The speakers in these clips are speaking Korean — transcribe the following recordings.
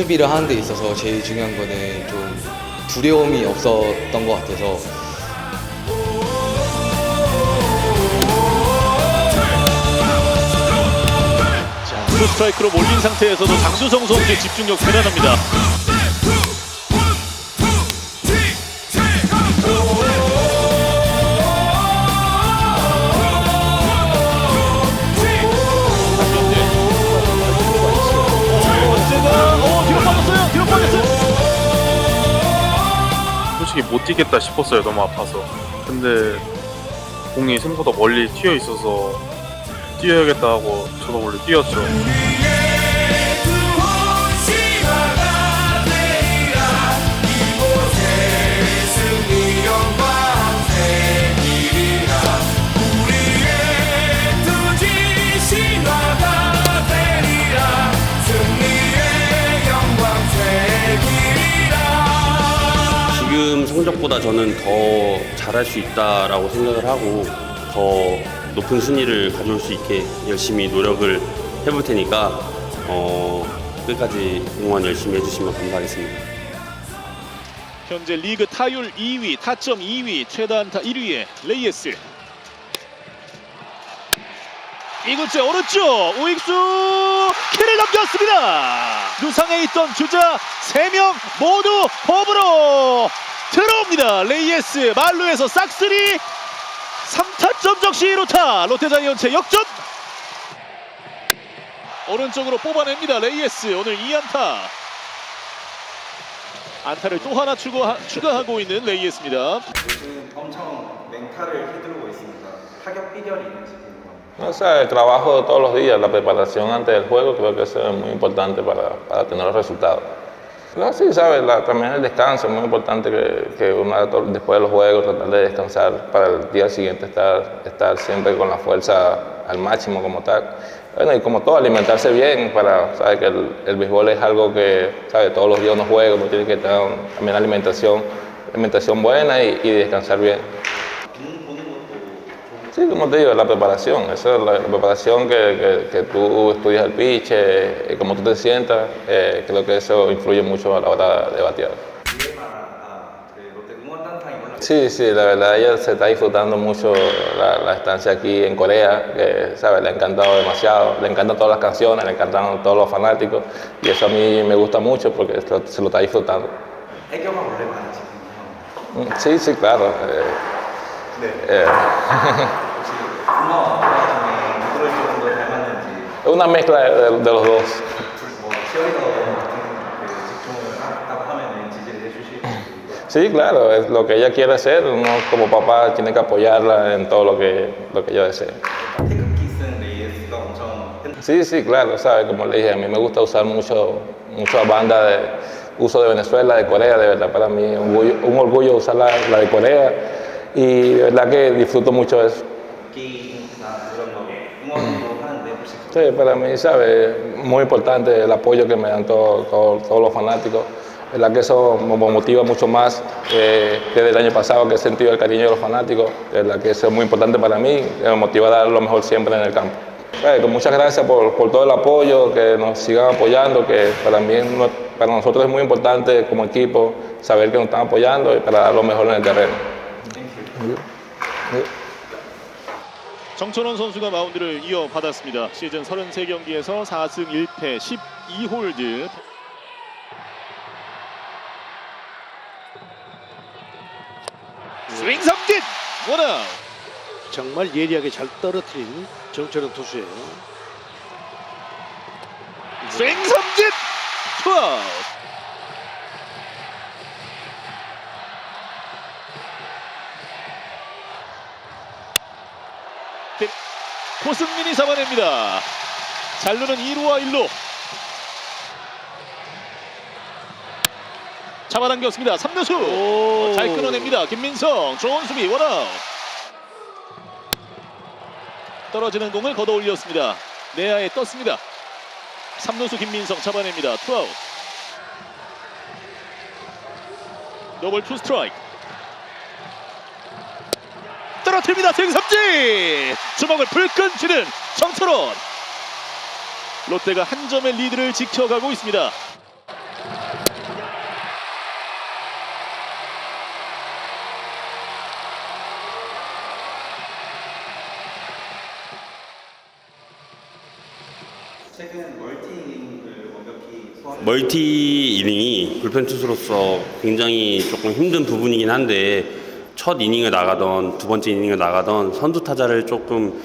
수비를 하는 데 있어서 제일 중요한 거는 좀 두려움이 없었던 것 같아서 자, 투 스트라이크로 몰린 상태에서도 장두성 선수의 집중력 대단합니다. 못 뛰겠다 싶었어요. 너무 아파서. 근데 공이 생각보다 멀리 튀어 있어서 뛰어야겠다 하고 저도 원래 뛰었죠. 지금 성적보다 저는 더 잘할 수 있다라고 생각을 하고 더 높은 순위를 가져올 수 있게 열심히 노력을 해볼 테니까 어, 끝까지 응원 열심히 해주시면 감사하겠습니다. 현재 리그 타율 2위, 타점 2위, 최다 안타 1위의 레이에스. 이구째 오른쪽 우익수 키를 넘겼습니다. 누상에 있던 주자 3명 모두 홈으로 들어옵니다. 레이에스 말루에서 싹쓸이 3타점 적시 1루타 롯데자이언츠 역전 오른쪽으로 뽑아냅니다. 레이에스 오늘 2안타 안타를 또 하나 추가, 추가하고 있는 레이에스입니다. 요즘 엄청 멘탈을 휘두르고 있습니다. 타격 비결이 있는지 궁금합니다. O sea, el trabajo de todos los días, la preparación antes del juego, creo que eso es muy importante para, para tener los resultados. No, sí, sabes, la- también el descanso es muy importante que, que todo- después de los juegos tratar de descansar para el día siguiente estar, estar siempre con la fuerza al máximo como tal. Bueno, y como todo, alimentarse bien para, sabes que el, el béisbol es algo que, sabes, todos los días uno juega, uno tiene que tener también alimentación, alimentación buena y descansar bien. Sí, como te digo, la preparación. Esa la, preparación que, que, tú estudias el pitch, eh, cómo tú te sientas. Eh, creo que eso influye mucho a la hora de batear. Sí, sí, la verdad ella se está disfrutando mucho la, estancia aquí en Corea, que ¿sabes? le ha encantado demasiado, le encantan todas las canciones, le encantan todos los fanáticos y eso a mí me gusta mucho porque se lo está disfrutando. ¿Hay que? Mm, sí, sí, claro. Eh. No, Es una mezcla de, los dos. Sí, claro, es lo que ella quiere hacer, uno como papá tiene que apoyarla en todo lo que, lo que ella desea. Sí, sí, claro, ¿sabes? Como le dije, a mí me gusta usar mucho, mucho banda de uso de Venezuela, de Corea, de verdad, para mí un orgullo, un orgullo usar la, de Corea y de verdad que disfruto mucho eso. Sí, para mí, ¿sabes? Muy importante el apoyo que me dan todo- todo- todos los fanáticos. Es verdad que eso me motiva mucho más eh, que desde el año pasado que he sentido el cariño de los fanáticos. Es verdad que eso es muy importante para mí, que me motiva a dar lo mejor siempre en el campo. Eh, muchas gracias por, por todo el apoyo, que nos sigan apoyando, que para mí, para nosotros es muy importante como equipo saber que nos están apoyando y para dar lo mejor en el terreno. 정천원 선수가 마운드를 이어받았습니다. 시즌 33경기에서 4승 1패 12홀드. 스윙 삼진! 원아웃! 정말 예리하게 잘 떨어뜨린 정철현 투수예요. 스윙 삼진! 투아웃! 고승민이 잡아냅니다. 잘루는 2루와 1루. 잡아당겼습니다. 3루수 잘 끊어냅니다. 김민성 좋은 수비 원아웃. 떨어지는 공을 걷어 올렸습니다. 내야에 떴습니다. 3루수 김민성 잡아냅니다. 투아웃. 더블 투 스트라이크. 떨어뜨립니다. 쟁삼진 주먹을 불끈 쥐는 정철원 롯데가 한 점의 리드를 지켜가고 있습니다. 최근 멀티 이닝을 완벽히 멀티 이닝이 불펜 투수로서 굉장히 조금 힘든 부분이긴 한데 첫 이닝을 나가던 두 번째 이닝을 나가던 선두 타자를 조금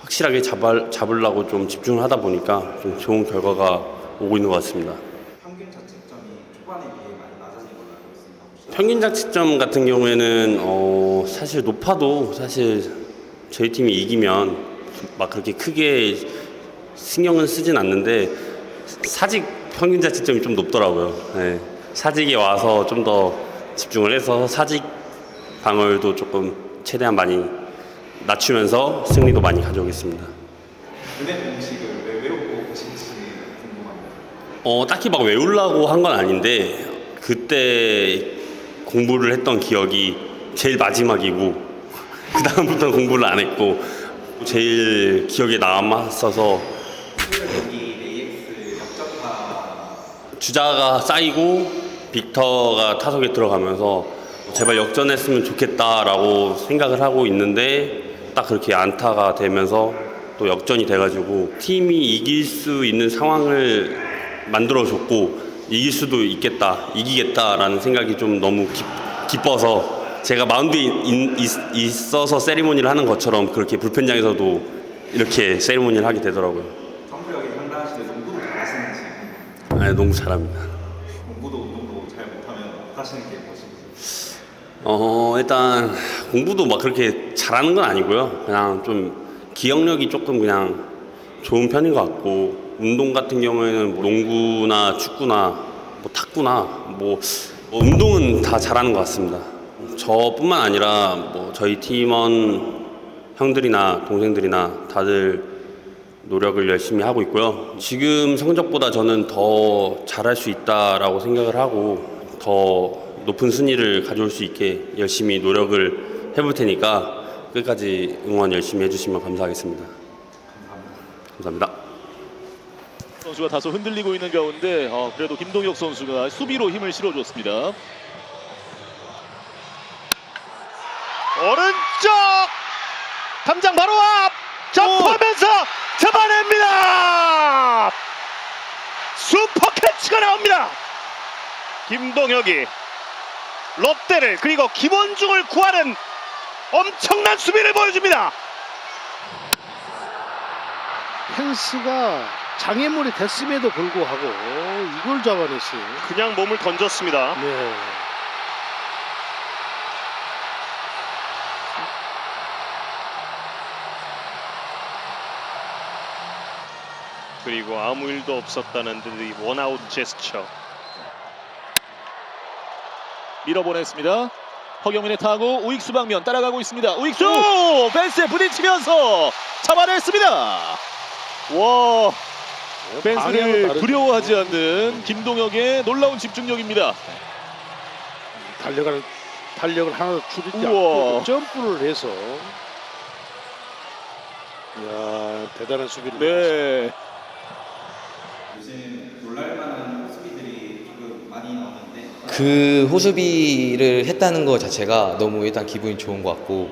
확실하게 잡아, 잡으려고 좀 집중을 하다 보니까 좀 좋은 결과가 오고 있는 것 같습니다. 평균 자책점이 초반에 비해 많이 낮아진 걸로 알고 있습니다. 평균 자책점 같은 경우에는 어, 사실 높아도 사실 저희 팀이 이기면 막 그렇게 크게 신경은 쓰진 않는데 사직 평균 자책점이 좀 높더라고요. 네. 사직에 와서 좀 더 집중을 해서 사직 방어율도 조금 최대한 많이 낮추면서 승리도 많이 가져오겠습니다. 은혜 공식을 왜 외우고 오신지 궁금합니다. 어, 딱히 막 외우려고 한 건 아닌데 그때 공부를 했던 기억이 제일 마지막이고 그 다음부터는 공부를 안 했고 제일 기억에 남았어서 주자가 쌓이고 빅터가 타석에 들어가면서 제발 역전했으면 좋겠다라고 생각을 하고 있는데 딱 그렇게 안타가 되면서 또 역전이 돼가지고 팀이 이길 수 있는 상황을 만들어줬고 이길 수도 있겠다 이기겠다라는 생각이 좀 너무 기, 기뻐서 제가 마운드에 있, 있- 있어서 세리머니를 하는 것처럼 그렇게 불펜장에서도 이렇게 세리머니를 하게 되더라고요. 성부역이 상당하신데 농구도 잘하시는지 네, 너무 잘합니다. 농구도 운동도 잘 못하면 못하시는 게 어 일단 공부도 막 그렇게 잘하는 건 아니고요. 그냥 좀 기억력이 조금 그냥 좋은 편인 것 같고 운동 같은 경우에는 뭐 농구나 축구나 뭐 탁구나 뭐, 뭐 운동은 다 잘하는 것 같습니다. 저뿐만 아니라 뭐 저희 팀원 형들이나 동생들이나 다들 노력을 열심히 하고 있고요. 지금 성적보다 저는 더 잘할 수 있다라고 생각을 하고 더 높은 순위를 가져올 수 있게 열심히 노력을 해볼 테니까 끝까지 응원 열심히 해주시면 감사하겠습니다. 감사합니다. 선수가 다소 흔들리고 있는 가운데 어, 그래도 김동혁 선수가 수비로 힘을 실어줬습니다. 오른쪽 담장 바로 앞 점프하면서 잡아냅니다. 슈퍼 캐치가 나옵니다. 김동혁이 롯데를 그리고 김원중을 구하는 엄청난 수비를 보여줍니다. 펜스가 장애물이 됐음에도 불구하고 이걸 잡아냈어요. 그냥 몸을 던졌습니다. 네. 그리고 아무 일도 없었다는 듯이 원아웃 제스처. 밀어보냈습니다. 허경민의 타구 우익수 방면 따라가고 있습니다. 우익수 펜스에 부딪히면서 잡아냈습니다. 와 펜스를 두려워하지 않는 김동혁의 놀라운 집중력입니다. 달려가는 달력을 하나 줄이지 우와. 않고 점프를 해서 야 대단한 수비를 네. 요즘 놀랄만한 수비들이 조금 많이 나오는데 그 호수비를 했다는 것 자체가 너무 일단 기분이 좋은 것 같고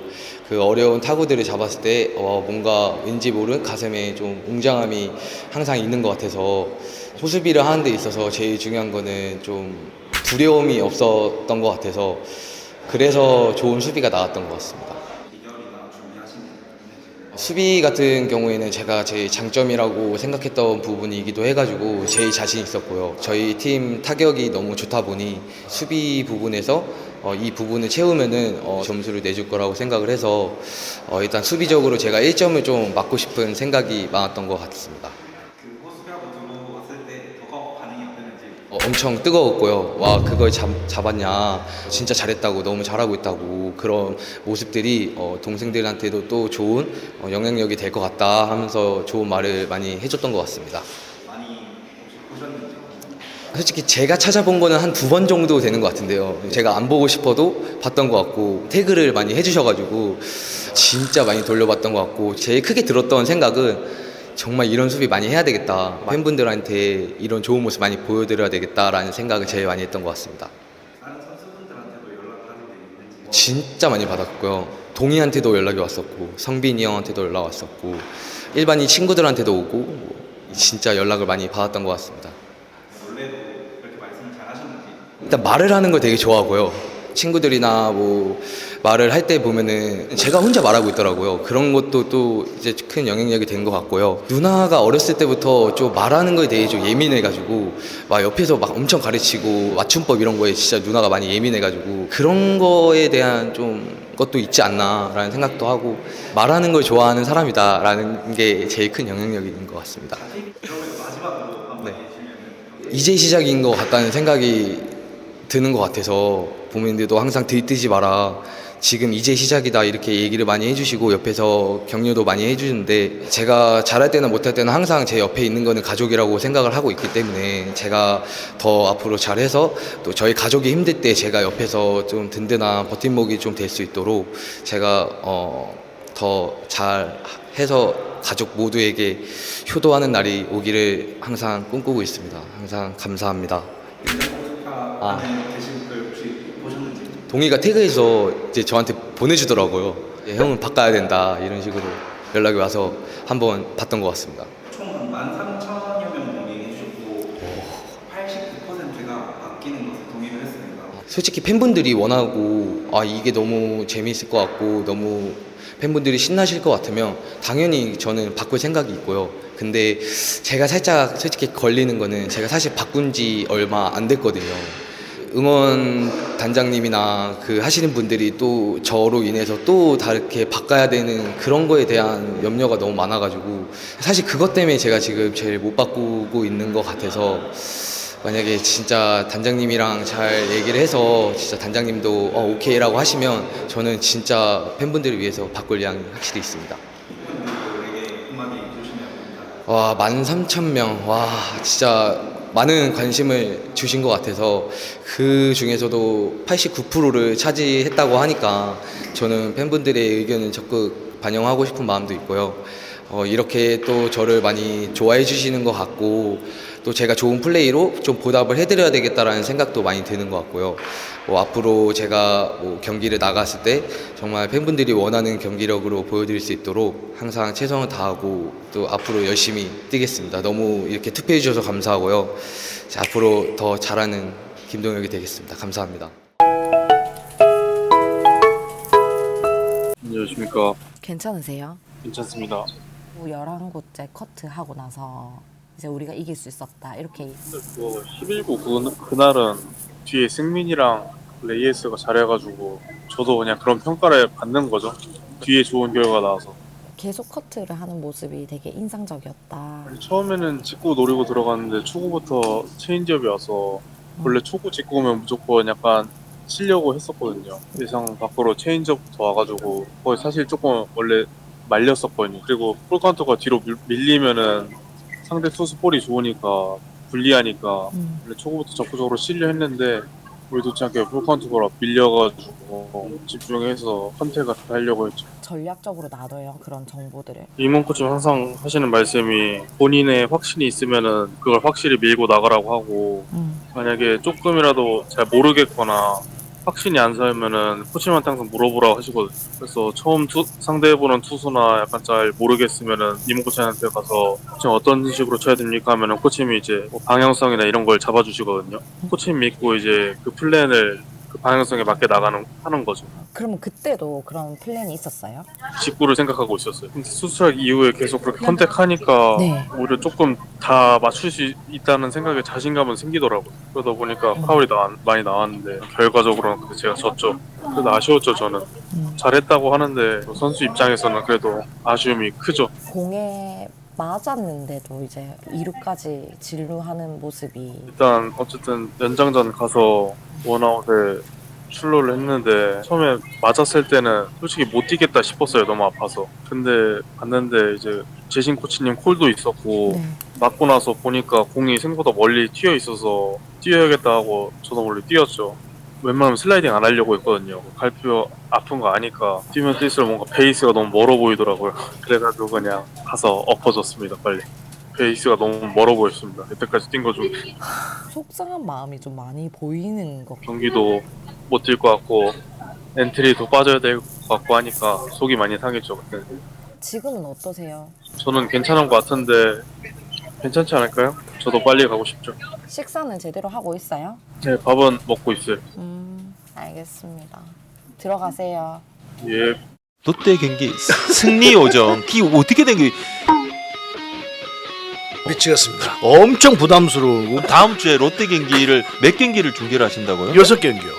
그 어려운 타구들을 잡았을 때 어, 뭔가 왠지 모른 가슴에 좀 웅장함이 항상 있는 것 같아서 호수비를 하는 데 있어서 제일 중요한 거는 좀 두려움이 없었던 것 같아서 그래서 좋은 수비가 나왔던 것 같습니다. 비결이나 준비하신 게 있는지 수비 같은 경우에는 제가 제일 장점이라고 생각했던 부분이기도 해가지고 제일 자신 있었고요. 저희 팀 타격이 너무 좋다 보니 수비 부분에서 어, 이 부분을 채우면은 어, 점수를 내줄 거라고 생각을 해서 어, 일단 수비적으로 제가 1점을 좀 맞고 싶은 생각이 많았던 것 같습니다. 그 호수비하고 들어왔을 때 더가 반응이 어땠는지 어, 엄청 뜨거웠고요. 와 그걸 잡, 잡았냐 진짜 잘했다고 너무 잘하고 있다고 그런 모습들이 어, 동생들한테도 또 좋은 어, 영향력이 될 것 같다 하면서 좋은 말을 많이 해줬던 것 같습니다. 솔직히 제가 찾아본 거는 한 두 번 정도 되는 것 같은데요. 제가 안 보고 싶어도 봤던 것 같고 태그를 많이 해주셔가지고 진짜 많이 돌려봤던 것 같고 제일 크게 들었던 생각은 정말 이런 수비 많이 해야 되겠다. 팬분들한테 이런 좋은 모습 많이 보여드려야 되겠다라는 생각을 제일 많이 했던 것 같습니다. 진짜 많이 받았고요. 동희한테도 연락이 왔었고 성빈이 형한테도 연락 왔었고 일반인 친구들한테도 오고 뭐 진짜 연락을 많이 받았던 것 같습니다. 일단 말을 하는 걸 되게 좋아하고요. 친구들이나 뭐 말을 할 때 보면은 제가 혼자 말하고 있더라고요. 그런 것도 또 이제 큰 영향력이 된 것 같고요. 누나가 어렸을 때부터 좀 말하는 거에 대해 좀 예민해가지고 막 옆에서 막 엄청 가르치고 맞춤법 이런 거에 진짜 누나가 많이 예민해가지고 그런 거에 대한 좀 것도 있지 않나라는 생각도 하고 말하는 걸 좋아하는 사람이다라는 게 제일 큰 영향력이 있는 것 같습니다. 네. 이제 시작인 것 같다는 생각이 드는 것 같아서 부모님들도 항상 들뜨지 마라. 지금 이제 시작이다 이렇게 얘기를 많이 해주시고 옆에서 격려도 많이 해주는데 제가 잘할 때나 못할 때는 항상 제 옆에 있는 거는 가족이라고 생각을 하고 있기 때문에 제가 더 앞으로 잘해서 또 저희 가족이 힘들 때 제가 옆에서 좀 든든한 버팀목이 좀 될 수 있도록 제가 어, 더 잘해서 가족 모두에게 효도하는 날이 오기를 항상 꿈꾸고 있습니다. 항상 감사합니다. 아. 동희가 태그해서 이제 저한테 보내주더라고요. 예, 형은 바꿔야 된다 이런 식으로 연락이 와서 한번 봤던 것 같습니다. 총 13,000여 명 동의해 주셨고 89%가 바뀌는 것에 동의를 했습니다. 솔직히 팬분들이 원하고 아 이게 너무 재미있을 것 같고 너무 팬분들이 신나실 것 같으면 당연히 저는 바꿀 생각이 있고요. 근데 제가 살짝 솔직히 걸리는 거는 제가 사실 바꾼 지 얼마 안 됐거든요. 응원 단장님이나 그 하시는 분들이 또 저로 인해서 또 다르게 바꿔야 되는 그런 거에 대한 염려가 너무 많아가지고 사실 그것 때문에 제가 지금 제일 못 바꾸고 있는 것 같아서 만약에 진짜 단장님이랑 잘 얘기를 해서 진짜 단장님도 어, 오케이라고 하시면 저는 진짜 팬분들을 위해서 바꿀 의향이 확실히 있습니다. 와, 13,000명. 와, 진짜 많은 관심을 주신 것 같아서 그 중에서도 89%를 차지했다고 하니까 저는 팬분들의 의견을 적극 반영하고 싶은 마음도 있고요. 어, 이렇게 또 저를 많이 좋아해 주시는 것 같고 또 제가 좋은 플레이로 좀 보답을 해드려야 되겠다라는 생각도 많이 드는 것 같고요. 뭐 앞으로 제가 뭐 경기를 나갔을 때 정말 팬분들이 원하는 경기력으로 보여드릴 수 있도록 항상 최선을 다하고 또 앞으로 열심히 뛰겠습니다. 너무 이렇게 투표해 주셔서 감사하고요. 자, 앞으로 더 잘하는 김동혁이 되겠습니다. 감사합니다. 안녕하십니까. 괜찮으세요? 괜찮습니다. 11곳째 커트하고 나서 이제 우리가 이길 수 있었다 이렇게 뭐 11구 그, 그날은 뒤에 승민이랑 레이에스가 잘해가지고 저도 그냥 그런 평가를 받는 거죠. 뒤에 좋은 결과가 나와서. 계속 커트를 하는 모습이 되게 인상적이었다 처음에는 직구 노리고 들어갔는데 초구부터 체인지업이 와서 원래 초구 직구면 무조건 약간 치려고 했었거든요. 예상 밖으로 체인지업부터 와가지고 거의 사실 조금 원래 말렸었거든요. 그리고 풀카운트가 뒤로 밀, 밀리면은 상대 투수 볼이 좋으니까 불리하니까 음. 원래 초구부터 적극적으로 치려 했는데 의도치 않게 풀카운트가 밀려가지고 집중해서 컨택을 하려고 했죠. 전략적으로 놔둬요 그런 정보들을 이문 코치 항상 하시는 말씀이 본인의 확신이 있으면은 그걸 확실히 밀고 나가라고 하고 음. 만약에 조금이라도 잘 모르겠거나 확신이 안 서면은 코치한테 항상 물어보라고 하시거든요. 그래서 처음 투- 상대해보는 투수나 약간 잘 모르겠으면은 이문 코치한테 가서 지금 어떤 식으로 쳐야 됩니까 하면은 코치님이 이제 뭐 방향성이나 이런 걸 잡아주시거든요. 코치님 믿고 이제 그 플랜을 그 방향성에 맞게 나가는 하는 거죠. 그러면 그때도 그런 플랜이 있었어요? 직구를 생각하고 있었어요. 근데 수술할 이후에 계속 그렇게 컨택하니까 네. 오히려 조금 다 맞출 수 있다는 생각에 자신감은 생기더라고요. 그러다 보니까 파울이 나, 많이 나왔는데 결과적으로는 제가 졌죠. 그래도 아쉬웠죠 저는. 음. 잘했다고 하는데 선수 입장에서는 그래도 아쉬움이 크죠. 공에 맞았는데도 이제 2루까지 진루하는 모습이 일단 어쨌든 연장전 가서 원아웃에 출루를 했는데 처음에 맞았을 때는 솔직히 못 뛰겠다 싶었어요 너무 아파서 근데 봤는데 이제 재신 코치님 콜도 있었고 네. 맞고 나서 보니까 공이 생각보다 멀리 튀어 있어서 뛰어야겠다 하고 저도 원래 뛰었죠. 웬만하면 슬라이딩 안 하려고 했거든요. 갈표 아픈 거 아니까 뛰면 뛸수록 뭔가 베이스가 너무 멀어 보이더라고요. 그래가지고 그냥 가서 엎어졌습니다 빨리. 베이스가 너무 멀어 보였습니다. 여태까지 뛴 거 중 속상한 마음이 좀 많이 보이는 것 같아요 경기도 못 뛸 것 같고 엔트리도 빠져야 될 것 같고 하니까 속이 많이 상했죠 그때. 지금은 어떠세요? 저는 괜찮은 것 같은데 괜찮지 않을까요? 저도 빨리 가고 싶죠. 식사는 제대로 하고 있어요? 네, 밥은 먹고 있어요. 음, 알겠습니다. 들어가세요. 예, 롯데 경기 승리 요정 기 어떻게 된 게? 미치겠습니다. 엄청 부담스러우고 다음 주에 롯데 경기를 몇 경기를 중계를 하신다고요? 여섯 경기요.